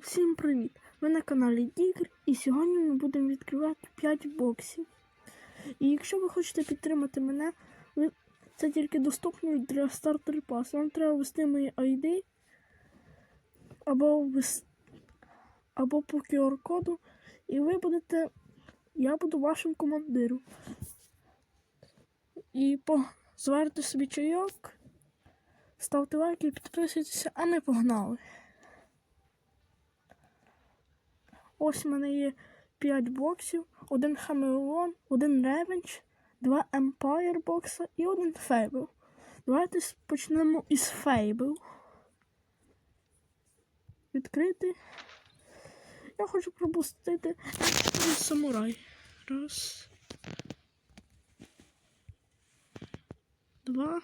Всім привіт! Ви на каналі Дігр, і сьогодні ми будемо відкривати 5 боксів. І якщо ви хочете підтримати мене, це тільки доступно для стартер пас. Вам треба ввести мої ID або, ввес... або по QR-коду, і ви будете. Я буду вашим командиром. І по... зварите собі чайок, ставте лайки і підписуйтеся, а ми погнали. Ось в мене є 5 боксів, один Хамелеон, один Ревенч, два Empire бокса і один Фейбл. Давайте почнемо із Фейбл. Відкрити. Я хочу пропустити самурай. Раз. Два.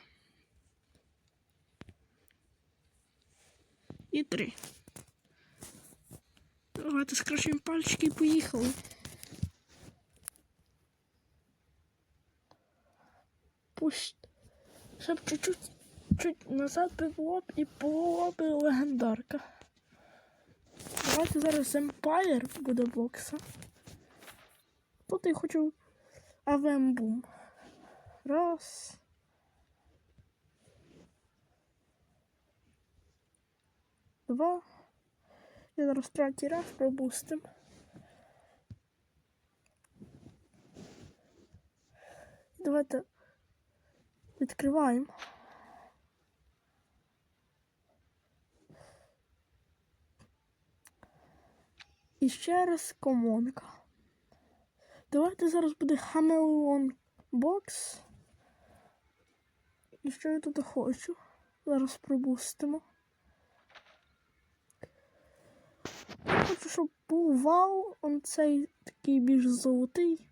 І три. Давайте скручуємо пальчики і поїхали. Пусть. Щоб чуть-чуть чуть назад було б і була б легендарка. Давайте зараз Empire буде бокса. Тут я хочу Авембум. Раз. Два. І зараз третій раз пропустимо. Давайте відкриваємо. І ще раз комонка. Давайте зараз буде Хамелеон бокс. І що я тут хочу? Зараз пропустимо. хочу, щоб був вау, он цей такий більш золотий.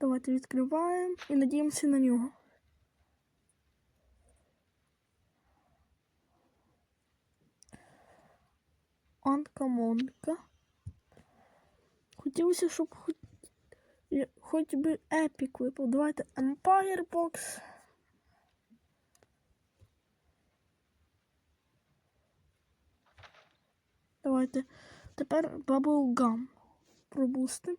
Давайте відкриваємо і надіємося на нього. Анкамонка. Хотілося, щоб хоч, я- хоч би епік випав. Давайте Empire Box. Давайте тепер Bubblegum пробустимо.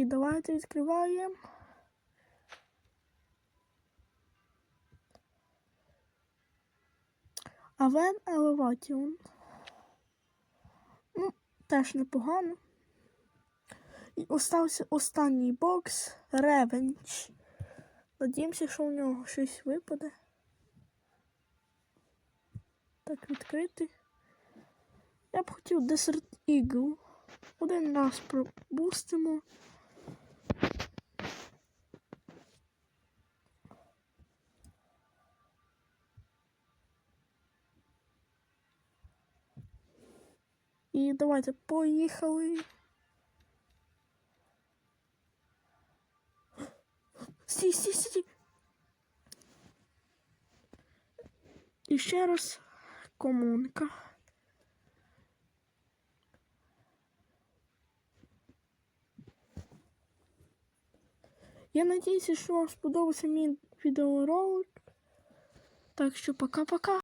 І давайте відкриваємо. Авен Елеватіон. Ну, теж непогано. І остався останній бокс Ревенч. Надіємося, що у нього щось випаде. Так, відкрити. Я б хотів Desert Eagle. Один раз пробустимо. І давайте поїхали. Стій, стій, стій. І ще раз комунка. Я надіюся, що вам сподобався мій відеоролик. Так що пока-пока.